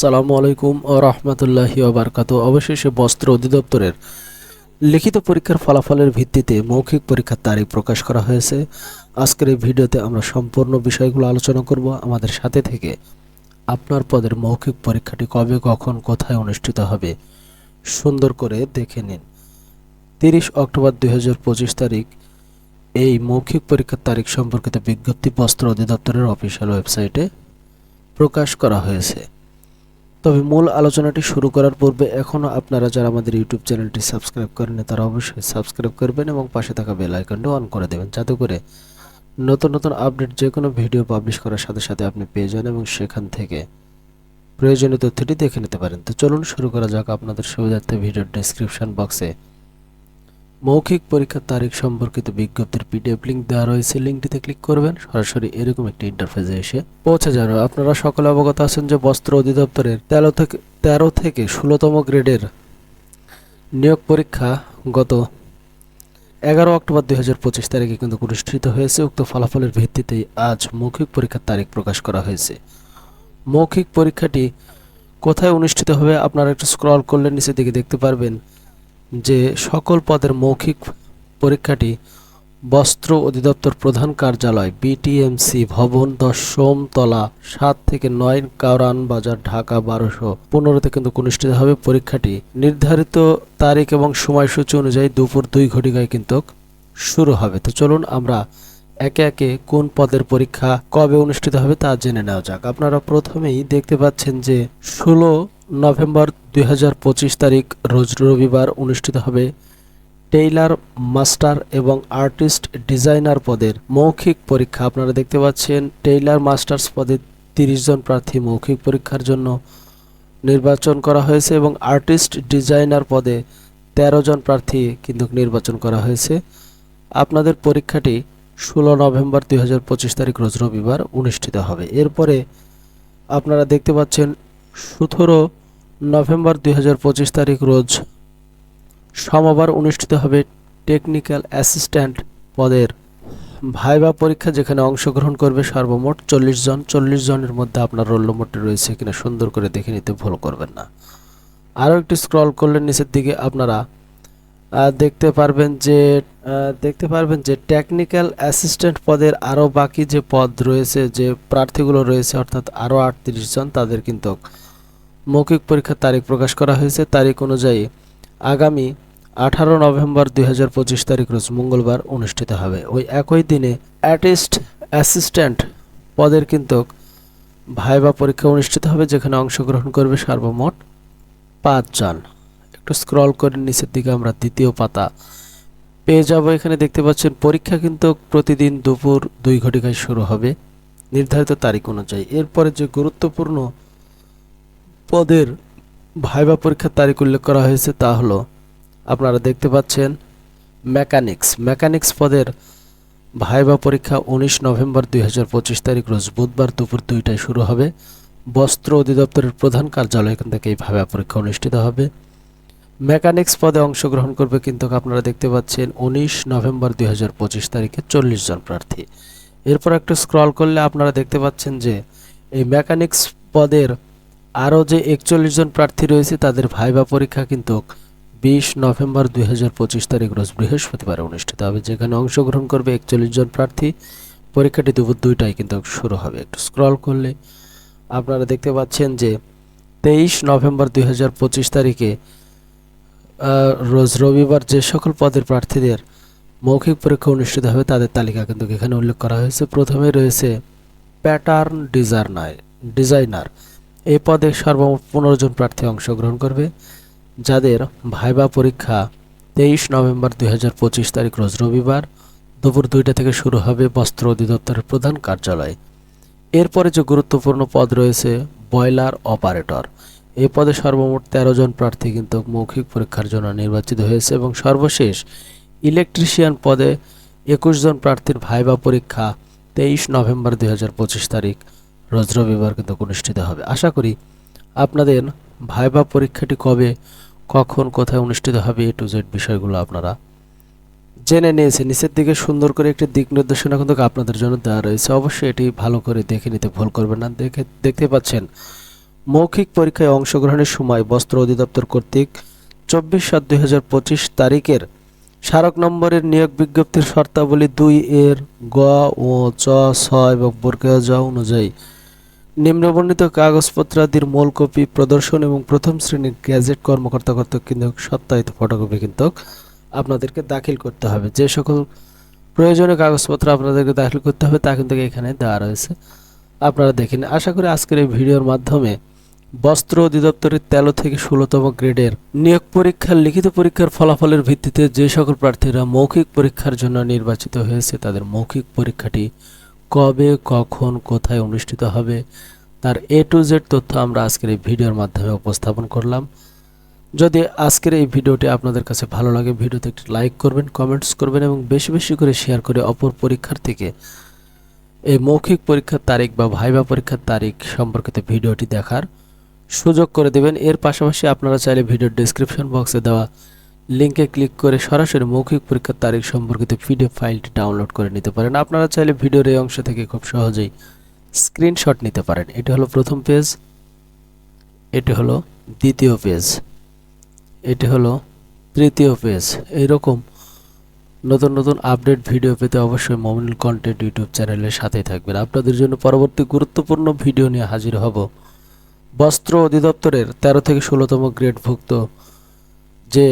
আসসালামু আলাইকুম ও রহমতুল্লাহি ওবরকাত অবশেষে বস্ত্র অধিদপ্তরের লিখিত পরীক্ষার ফলাফলের ভিত্তিতে মৌখিক পরীক্ষার তারিখ প্রকাশ করা হয়েছে। আজকের এই ভিডিওতে আমরা সম্পূর্ণ বিষয়গুলো আলোচনা করব। আমাদের সাথে থেকে আপনার পদের মৌখিক পরীক্ষাটি কবে, কখন, কোথায় অনুষ্ঠিত হবে, সুন্দর করে দেখে নিন। তিরিশ অক্টোবর দুই হাজার পঁচিশ তারিখ, এই মৌখিক পরীক্ষার তারিখ সম্পর্কিত বিজ্ঞপ্তি বস্ত্র অধিদপ্তরের অফিসিয়াল ওয়েবসাইটে প্রকাশ করা হয়েছে। তবে মূল আলোচনাটি শুরু করার পূর্বে এখনও আপনারা যারা আমাদের ইউটিউব চ্যানেলটি সাবস্ক্রাইব করেন তারা অবশ্যই সাবস্ক্রাইব করবেন এবং পাশে থাকা বেল আইকনটি অন করে দেবেন, যাতে করে নতুন নতুন আপডেট যে কোনো ভিডিও পাবলিশ করার সাথে সাথে আপনি পেয়ে যান এবং সেখান থেকে প্রয়োজনীয় তথ্যটি দেখে নিতে পারেন। তো চলুন শুরু করা যাক আপনাদের সুবিধার্থে ভিডিওর ডেসক্রিপশন বক্সে মৌখিক পরীক্ষার তারিখ সম্পর্কিত বিজ্ঞপ্তির পিডিএফ লিঙ্ক দেওয়া রয়েছে। লিঙ্কটিতে ক্লিক করবেন, সরাসরি এরকম একটি ইন্টারফেসে এসে পৌঁছে যাবে। আপনারা সকলে অবগত আছেন যে বস্ত্র অধিদপ্তরের তেরো থেকে তেরো থেকে ষোলোতম গ্রেডের নিয়োগ পরীক্ষা গত এগারো অক্টোবর দুই হাজার পঁচিশ তারিখে কিন্তু অনুষ্ঠিত হয়েছে। উক্ত ফলাফলের ভিত্তিতেই আজ মৌখিক পরীক্ষার তারিখ প্রকাশ করা হয়েছে। মৌখিক পরীক্ষাটি কোথায় অনুষ্ঠিত হবে আপনারা একটু স্ক্রল করলে নিচের দিকে দেখতে পারবেন। যে সকল পদের মৌখিক পরীক্ষাটি বস্ত্র অধিদপ্তর প্রধান কার্যালয় বিটিএমসি ভবন দশমতলা সাত থেকে নয়, কাউরান বাজার, ঢাকা বারোশো পনেরোতে কিন্তু অনুষ্ঠিত হবে পরীক্ষাটি। নির্ধারিত তারিখ এবং সময়সূচি অনুযায়ী দুপুর দুই ঘটিকায় কিন্তু শুরু হবে। তো চলুন আমরা একে একে কোন পদের পরীক্ষা কবে অনুষ্ঠিত হবে তা জেনে নেওয়া যাক। আপনারা প্রথমেই দেখতে পাচ্ছেন যে ষোলো নভেম্বর দুই হাজার পঁচিশ তারিখ, রোজ রবিবার অনুষ্ঠিত হবে টেইলার, মাস্টার এবং আর্টিস্ট ডিজাইনার পদের মৌখিক পরীক্ষা। আপনারা দেখতে পাচ্ছেন, টেইলার, মাস্টার্স পদে তিরিশ জন প্রার্থী মৌখিক পরীক্ষার জন্য নির্বাচন করা হয়েছে এবং আর্টিস্ট ডিজাইনার পদে ১৩ জন প্রার্থী কিন্তু নির্বাচন করা হয়েছে। আপনাদের পরীক্ষাটি ষোলো নভেম্বর দুই হাজার পঁচিশ তারিখ, রোজ রবিবার অনুষ্ঠিত হবে। এরপরে আপনারা দেখতে পাচ্ছেন, সতেরো নভেম্বর দুই হাজার পঁচিশ তারিখ রোজ সোমবার অনুষ্ঠিত হবে টেকনিক্যাল অ্যাসিস্ট্যান্ট পদের ভাইবা পরীক্ষা, যেখানে অংশগ্রহণ করবে সর্বমোট চল্লিশ জন। চল্লিশ জনের মধ্যে আপনার রোল নম্বরটি রয়েছে কিনা সুন্দর করে দেখে নিতে ভুল করবেন না। আরও একটি স্ক্রল করলে নিচের দিকে আপনারা দেখতে পারবেন যে দেখতে পারবেন যে টেকনিক্যাল অ্যাসিস্ট্যান্ট পদের আরও বাকি যে পদ রয়েছে, যে প্রার্থীগুলো রয়েছে, অর্থাৎ আরও আটত্রিশ জন, তাদের কিন্তু মৌখিক পরীক্ষার তারিখ প্রকাশ করা হয়েছে। তারিখ অনুযায়ী আগামী আঠারো নভেম্বর দুই হাজার পঁচিশ তারিখ রোজ মঙ্গলবার অনুষ্ঠিত হবে। ওই একই দিনে অ্যাটিস্ট অ্যাসিস্ট্যান্ট পদের কিন্তু ভাইবা পরীক্ষা অনুষ্ঠিত হবে, যেখানে অংশগ্রহণ করবে সর্বমোট পাঁচজন একটু স্ক্রল করে নিচের দিকে আমরা দ্বিতীয় পাতা পেয়ে যাব। এখানে দেখতে পাচ্ছেন, পরীক্ষা কিন্তু প্রতিদিন দুপুর দুই ঘটিকায় শুরু হবে। নির্ধারিত তারিখ অনুযায়ী। এরপরে যে গুরুত্বপূর্ণ পদের ভাইবা পরীক্ষার তারিখ উল্লেখ করা হয়েছে তা হলো, আপনারা দেখতে পাচ্ছেন মেকানিক্স মেকানিক্স পদের ভাইবা পরীক্ষা উনিশ নভেম্বর দুই হাজার পঁচিশ তারিখ, রোজ বুধবার দুপুর দুইটায় শুরু হবে। বস্ত্র অধিদপ্তরের প্রধান কার্যালয় এখান থেকে এই ভাইবা পরীক্ষা অনুষ্ঠিত হবে। মেকানিক্স পদে অংশগ্রহণ করবে কিন্তু আপনারা দেখতে পাচ্ছেন উনিশ নভেম্বর দুই হাজার পঁচিশ তারিখে চল্লিশ জন প্রার্থী। এরপর একটু স্ক্রল করলে আপনারা দেখতে পাচ্ছেন যে, এই মেকানিক্স পদের আরও যে একচল্লিশ জন প্রার্থী রয়েছে, তাদের ভাইবা পরীক্ষা কিন্তু বিশ নভেম্বর দুই হাজার পঁচিশ তারিখ, রোজ বৃহস্পতিবার অনুষ্ঠিত হবে, যেখানে অংশগ্রহণ করবে একচল্লিশ জন প্রার্থী। পরীক্ষাটি দুপুর দুইটায় কিন্তু শুরু হবে। একটু স্ক্রল করলে আপনারা দেখতে পাচ্ছেন যে তেইশ নভেম্বর দুই হাজার পঁচিশ তারিখে রোজ রবিবার যে সকল পদের প্রার্থীদের মৌখিক পরীক্ষা অনুষ্ঠিত হবে, তাদের তালিকা কিন্তু এখানে উল্লেখ করা হয়েছে। প্রথমে রয়েছে প্যাটার্ন ডিজাইনার ডিজাইনার এই পদে সর্বমোট পনেরো জন প্রার্থী অংশগ্রহণ করবে, যাদের ভাইবা পরীক্ষা তেইশ নভেম্বর দুই হাজার পঁচিশ তারিখ রোজ রবিবার দুপুর দুইটা থেকে শুরু হবে বস্ত্র অধিদপ্তরের প্রধান কার্যালয়। এরপরে যে গুরুত্বপূর্ণ পদ রয়েছে, বয়লার অপারেটর। এই পদে সর্বমোট তেরো জন প্রার্থী কিন্তু মৌখিক পরীক্ষার জন্য নির্বাচিত হয়েছে এবং সর্বশেষ ইলেকট্রিশিয়ান পদে একুশ জন প্রার্থীর ভাইবা পরীক্ষা তেইশ নভেম্বর দুই হাজার পঁচিশ তারিখ রোজ রবিবার কিন্তু অনুষ্ঠিত হবে। আশা করি আপনাদের ভাইবা পরীক্ষাটি কবে, কখন, কোথায় অনুষ্ঠিত হবে এ টু জেড বিষয়গুলো আপনারা জেনে নিয়েছে নিচের দিকে সুন্দর করে একটি দিক নির্দেশনা কিন্তু আপনাদের জন্য দেওয়া রয়েছে। অবশ্যই এটি ভালো করে দেখে নিতে ভুল করবেন না। দেখে, দেখতে পাচ্ছেন, মৌখিক পরীক্ষায় অংশগ্রহণের সময় বস্ত্র অধিদপ্তর কর্তৃক চব্বিশ সাত দুই তারিখের স্মারক নম্বরের নিয়োগ বিজ্ঞপ্তির শর্তাবলী দুই এর গ ও চ ছ এবং বর্গীয় জ অনুযায়ী নিম্নবর্ণিত কাগজপত্রাদির মূল কপি, প্রদর্শন এবং প্রথম শ্রেণির গ্যাজেট কর্মকর্তা কর্তৃক কিন্তু সত্যায়িত ফটোকপি কিন্তু আপনাদেরকে দাখিল করতে হবে। যে সকল প্রয়োজনীয় কাগজপত্র আপনাদেরকে দাখিল করতে হবে, তা কিন্তু এখানে দেওয়া রয়েছে। আপনারা দেখেন আশা করি আজকের এই ভিডিওর মাধ্যমে বস্ত্র অধিদপ্তরের তেরো থেকে ষোলোতম গ্রেডের নিয়োগ পরীক্ষার, লিখিত পরীক্ষার ফলাফলের ভিত্তিতে যে সকল প্রার্থীরা মৌখিক পরীক্ষার জন্য নির্বাচিত হয়েছে, তাদের মৌখিক পরীক্ষাটি কবে, কখন, কোথায় অনুষ্ঠিত হবে, তার এ টু জেড তথ্য আমরা আজকের এই ভিডিওর মাধ্যমে উপস্থাপন করলাম। যদি আজকের এই ভিডিওটি আপনাদের কাছে ভালো লাগে, ভিডিওতে একটি লাইক করবেন কমেন্টস করবেন এবং বেশি বেশি করে শেয়ার করে অপর পরীক্ষার্থীকে এই মৌখিক পরীক্ষার তারিখ বা ভাইবা পরীক্ষার তারিখ সম্পর্কিত ভিডিওটি দেখার সুযোগ করে দেবেন। এর পাশাপাশি আপনারা চাইলে ভিডিওর ডেসক্রিপশন বক্সে দেওয়া লিঙ্কে ক্লিক করে সরাসরি মৌখিক পরীক্ষার তারিখ সম্পর্কিত পিডিএফ ফাইলটি ডাউনলোড করে নিতে পারেন। আপনারা চাইলে ভিডিওর এই অংশ থেকে খুব সহজেই স্ক্রিনশট নিতে পারেন। এটি হলো প্রথম পেজ, এটি হলো দ্বিতীয় পেজ, এটি হলো তৃতীয় পেজ। এইরকম নতুন নতুন আপডেট ভিডিও পেতে অবশ্যই মমিনুল কন্টেন্ট ইউটিউব চ্যানেলের সাথেই থাকবেন। আপনাদের জন্য পরবর্তী গুরুত্বপূর্ণ ভিডিও নিয়ে হাজির হব বস্ত্র অধিদপ্তরের তেরো থেকে ষোলোতম গ্রেডভুক্ত যে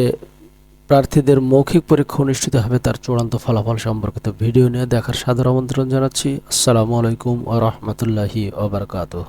প্রার্থীদের মৌখিক পরীক্ষা অনুষ্ঠিত হবে তার চূড়ান্ত ফলাফল সম্পর্কিত ভিডিও নিয়ে দেখার সাদর আমন্ত্রণ জানাচ্ছি। আসসালামু আলাইকুম ও রহমতুল্লাহি ওবরকাতুহ